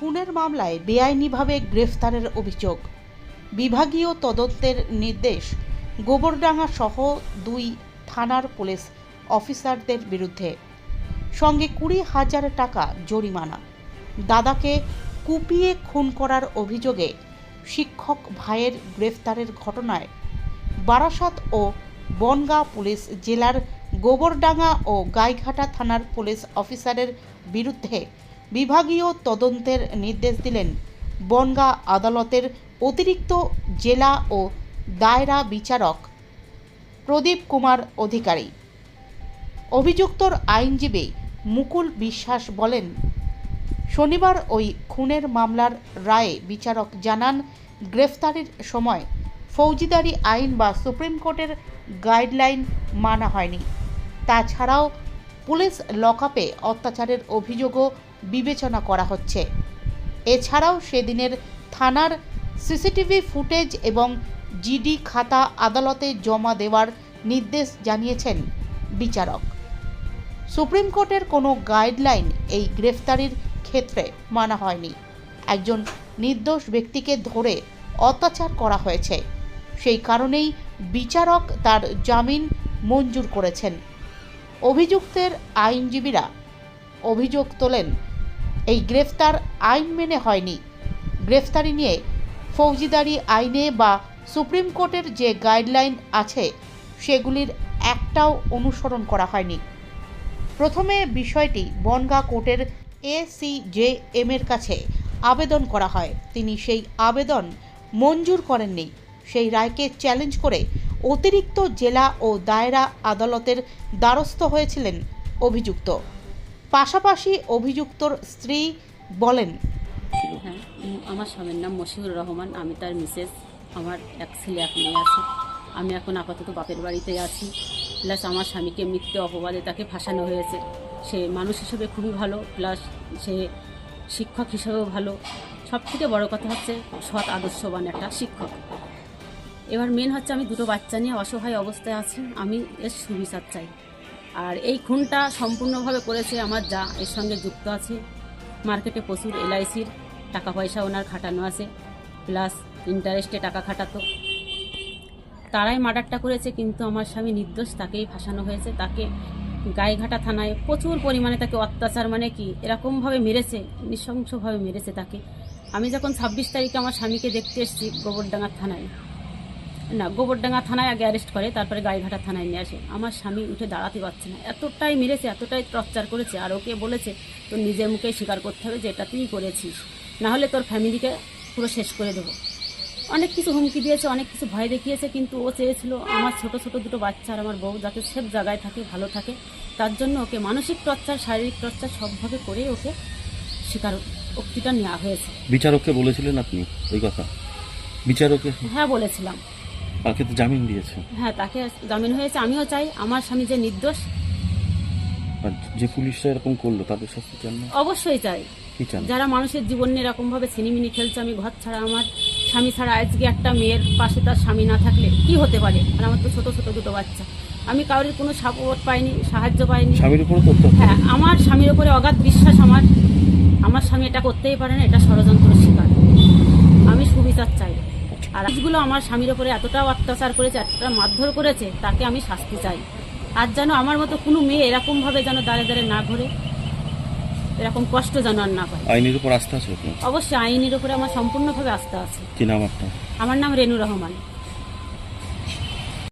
খুনের মামলায় বেআইনিভাবে গ্রেফতারের অভিযোগ। বিভাগীয় তদন্তের নির্দেশ, গোবরডাঙ্গা সহ দুই থানার পুলিশ অফিসারদের বিরুদ্ধে। সঙ্গে কুড়ি হাজার টাকা জরিমানা। দাদাকে কুপিয়ে খুন করার অভিযোগে শিক্ষক ভাইয়ের গ্রেফতারের ঘটনায় বারাসাত ও বনগাঁ পুলিশ জেলার গোবরডাঙ্গা ও গাইঘাটা থানার পুলিশ অফিসারের বিরুদ্ধে বিভাগীয় তদন্তের নির্দেশ দিলেন বনগাঁ আদালতের অতিরিক্ত জেলা ও দায়রা বিচারক প্রদীপ কুমার অধিকারী। অভিযুক্তর আইনজীবী মুকুল বিশ্বাস বলেন, শনিবার ওই খুনের মামলার রায়ে বিচারক জানান, গ্রেফতারির সময় ফৌজিদারি আইন বা সুপ্রিম কোর্টের গাইডলাইন মানা হয়নি। তাছাড়াও পুলিশ লকআপে অত্যাচারের অভিযোগও বিবেচনা করা হচ্ছে। এছাড়াও সেদিনের থানার সিসিটিভি ফুটেজ এবং জিডি খাতা আদালতে জমা দেওয়ার নির্দেশ জানিয়েছেন বিচারক। সুপ্রিম কোর্টের কোনো গাইডলাইন এই গ্রেফতারির ক্ষেত্রে মানা হয়নি। একজন নির্দোষ ব্যক্তিকে ধরে অত্যাচার করা হয়েছে। সেই কারণেই বিচারক তার জামিন মঞ্জুর করেছেন। অভিযুক্তের আইনজীবীরা অভিযোগ তোলেন এই গ্রেফতার আইন মেনে হয়নি। গ্রেফতারি নিয়ে ফৌজিদারি আইনে বা সুপ্রিম কোর্টের যে গাইডলাইন আছে, সেগুলির একটাও অনুসরণ করা হয়নি। প্রথমে বিষয়টি বনগাঁ কোর্টের এসিজেএম এর কাছে আবেদন করা হয়। তিনি সেই আবেদন মঞ্জুর করেননি। সেই রায়কে চ্যালেঞ্জ করে অতিরিক্ত জেলা ও দায়রা আদালতের দ্বারস্থ হয়েছিলেন অভিযুক্ত। পাশাপাশি অভিযুক্তর স্ত্রী বলেন হ্যাঁ আমার স্বামীর নাম মশিউর রহমান, আমি তার মিসেস, আমার এক ছেলে এক মেয়ে আছে। আমি এখন আপাতত বাপের বাড়িতে আছি। প্লাস আমার স্বামীকে মিথ্যে অপবাদে তাকে ফাঁসানো হয়েছে। সে মানুষ হিসেবে খুবই ভালো, প্লাস সে শিক্ষক হিসেবেও ভালো। সব থেকে বড়ো কথা হচ্ছে সৎ, আদর্শবান একটা শিক্ষক। এবার মেন হচ্ছে আমি দুটো বাচ্চা নিয়ে অসহায় অবস্থায় আছি। আমি এর সুবিচার চাই। আর এই খুনটা সম্পূর্ণভাবে করেছে আমার যা এর সঙ্গে যুক্ত আছে। মার্কেটে প্রচুর এলআইসির টাকা পয়সা ওনার খাটানো আছে, প্লাস ইন্টারেস্টে টাকা খাটাতো। তারাই মার্ডারটা করেছে, কিন্তু আমার স্বামী নির্দোষ, তাকেই ফাঁসানো হয়েছে। তাকে গায়েঘাটা থানায় প্রচুর পরিমাণে তাকে অত্যাচার মানে কি, এরকমভাবে মেরেছে, নৃশংসভাবে মেরেছে তাকে। আমি যখন ছাব্বিশ তারিখে আমার স্বামীকে দেখতে এসেছি গোবরডাঙ্গা থানায় না গোবরডাঙ্গা থানায় আগে অ্যারেস্ট করে তারপরে গাইঘাটা থানায় নিয়ে আসে। আমার স্বামী উঠে দাঁড়াতে পারছে না। এতটাই মেরেছে এতটাই টর্চার করেছে আর ওকে বলেছে তোর নিজের মুখেই স্বীকার করতে হবে যে এটা তুই করেছিস। নাহলে তোর ফ্যামিলিকে পুরো শেষ করে দেবো। অনেক কিছু হুমকি দিয়েছে অনেক কিছু ভয় দেখিয়েছে কিন্তু ও চেয়েছিল আমার ছোট ছোট দুটো বাচ্চা আর আমার বউ যাতে সেফ জায়গায় থাকে ভালো থাকে তার জন্য ওকে মানসিক টর্চার শারীরিক টর্চার সবভাবে করে ওকে স্বীকার উক্তিটা নেওয়া হয়েছে। বিচারককে বলেছিলেন আপনি? ওই কথা? বিচারকে হ্যাঁ বলেছিলাম। তাকে তো জামিন দিয়েছে। হ্যাঁ তাকে জামিন হয়েছে। আমিও চাই আমার স্বামী যে নির্দোষ। আর যে পুলিশরা এরকম করল তাদের শাস্তি চান না? অবশ্যই চাই। কি চান? যারা মানুষের জীবন নিয়ে এরকমভাবে ছিনিমিনি খেলছে আমি ঘর ছাড়া আমার স্বামী ছাড়া আজকে একটা মেয়ের পাশে তার স্বামী না থাকলে কি হতে পারে? আর আমার তো ছোট ছোট দুটো বাচ্চা। আমি কারোর কোনো সাপোর্ট পাইনি সাহায্য পাইনি। স্বামীর উপরে হ্যাঁ আমার স্বামীর উপরে অগাধ বিশ্বাস আমার। আমার স্বামী এটা করতেই পারে না এটা ষড়যন্ত্র শিকার। আমি সুবিচার চাই। আর আজগুলো আমার স্বামীর উপরে এতটাও অত্যাচার করেছে এতটা মারধর করেছে তাকে আমি শাস্তি চাই। আর যেন আমার মতো কোনো মেয়ে এরকমভাবে যেন দাঁড়ে দাঁড়ে না ঘরে এরকম কষ্ট যেন আর না পায়। আইনের উপর আস্থা আছে অবশ্যই আইনের উপরে আমার সম্পূর্ণভাবে আস্থা আছে। কি নাম আপনার? আমার নাম রেনু রহমান।